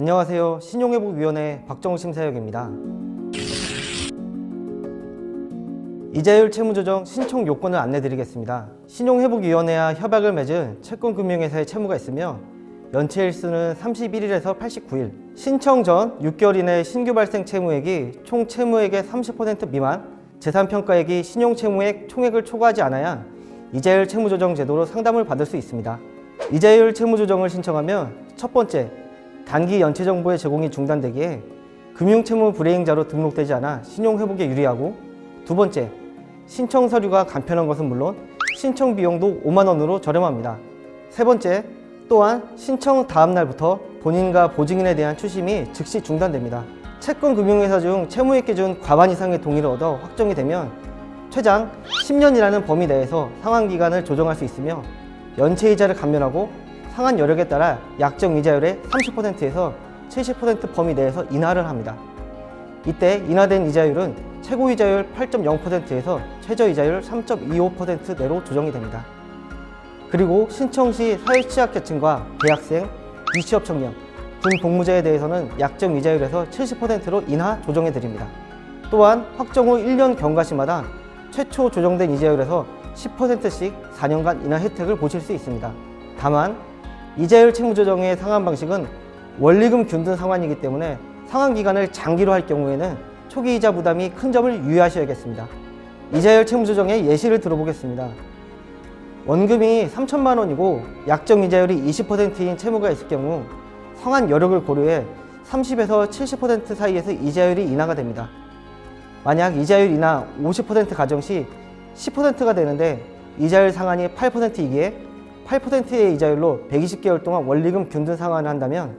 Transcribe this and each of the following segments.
안녕하세요. 신용회복위원회 박정우 심사역입니다. 이자율 채무조정 신청 요건을 안내드리겠습니다. 신용회복위원회와 협약을 맺은 채권금융회사의 채무가 있으며 연체 일수는 31일에서 89일, 신청 전 6개월 이내 신규 발생 채무액이 총 채무액의 30% 미만, 재산평가액이 신용채무액 총액을 초과하지 않아야 이자율 채무조정 제도로 상담을 받을 수 있습니다. 이자율 채무조정을 신청하면 첫 번째, 단기 연체 정보의 제공이 중단되기에 금융채무 불이행자로 등록되지 않아 신용 회복에 유리하고 두 번째, 신청 서류가 간편한 것은 물론 신청 비용도 5만 원으로 저렴합니다. 세 번째, 또한 신청 다음 날부터 본인과 보증인에 대한 추심이 즉시 중단됩니다. 채권 금융회사 중 채무액 기준 과반 이상의 동의를 얻어 확정이 되면 최장 10년이라는 범위 내에서 상환 기간을 조정할 수 있으며 연체 이자를 감면하고 상환 여력에 따라 약정 이자율의 30%에서 70% 범위 내에서 인하를 합니다. 이때 인하된 이자율은 최고 이자율 8.0%에서 최저 이자율 3.25% 내로 조정이 됩니다. 그리고 신청 시 사회취약계층과 대학생, 미취업 청년, 군 복무자에 대해서는 약정 이자율에서 70%로 인하 조정해 드립니다. 또한 확정 후 1년 경과시마다 최초 조정된 이자율에서 10%씩 4년간 인하 혜택을 보실 수 있습니다. 다만 이자율 채무 조정의 상환 방식은 원리금 균등 상환이기 때문에 상환 기간을 장기로 할 경우에는 초기 이자 부담이 큰 점을 유의하셔야겠습니다. 이자율 채무 조정의 예시를 들어보겠습니다. 원금이 3천만 원이고 약정 이자율이 20%인 채무가 있을 경우 상환 여력을 고려해 30에서 70% 사이에서 이자율이 인하가 됩니다. 만약 이자율 인하 50% 가정 시 10%가 되는데 이자율 상한이 8%이기에 8%의 이자율로 120개월 동안 원리금 균등 상환을 한다면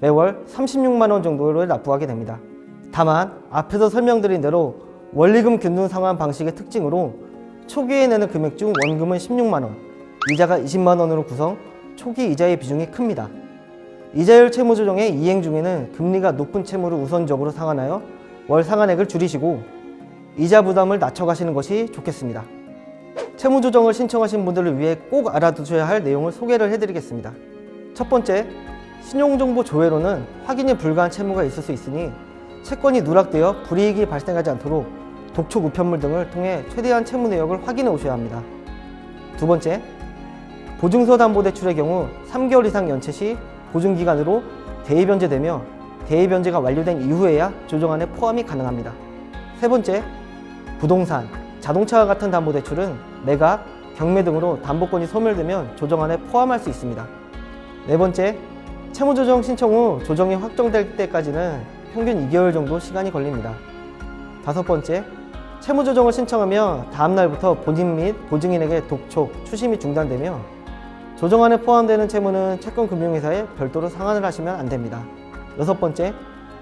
매월 36만 원 정도를 납부하게 됩니다. 다만 앞에서 설명드린 대로 원리금 균등 상환 방식의 특징으로 초기에 내는 금액 중 원금은 16만 원, 이자가 20만 원으로 구성, 초기 이자의 비중이 큽니다. 이자율 채무 조정의 이행 중에는 금리가 높은 채무를 우선적으로 상환하여 월 상환액을 줄이시고 이자 부담을 낮춰 가시는 것이 좋겠습니다. 채무 조정을 신청하신 분들을 위해 꼭 알아두셔야 할 내용을 소개를 해드리겠습니다. 첫 번째, 신용정보 조회로는 확인이 불가한 채무가 있을 수 있으니 채권이 누락되어 불이익이 발생하지 않도록 독촉 우편물 등을 통해 최대한 채무 내역을 확인해 오셔야 합니다. 두 번째, 보증서 담보 대출의 경우 3개월 이상 연체 시 보증기간으로 대입 변제되며 대입 변제가 완료된 이후에야 조정안에 포함이 가능합니다. 세 번째, 부동산, 자동차와 같은 담보 대출은 매각, 경매 등으로 담보권이 소멸되면 조정안에 포함할 수 있습니다. 네 번째, 채무조정 신청 후 조정이 확정될 때까지는 평균 2개월 정도 시간이 걸립니다. 다섯 번째, 채무조정을 신청하며 다음 날부터 본인 및 보증인에게 독촉, 추심이 중단되며 조정안에 포함되는 채무는 채권금융회사에 별도로 상환을 하시면 안 됩니다. 여섯 번째,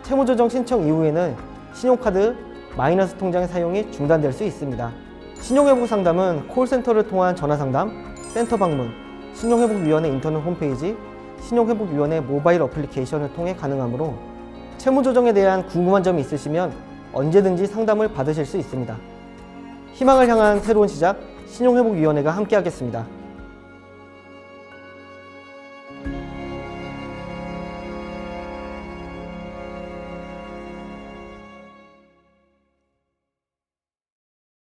채무조정 신청 이후에는 신용카드 마이너스 통장 사용이 중단될 수 있습니다. 신용회복 상담은 콜센터를 통한 전화 상담, 센터 방문, 신용회복위원회 인터넷 홈페이지, 신용회복위원회 모바일 어플리케이션을 통해 가능하므로 채무 조정에 대한 궁금한 점이 있으시면 언제든지 상담을 받으실 수 있습니다. 희망을 향한 새로운 시작, 신용회복위원회가 함께하겠습니다.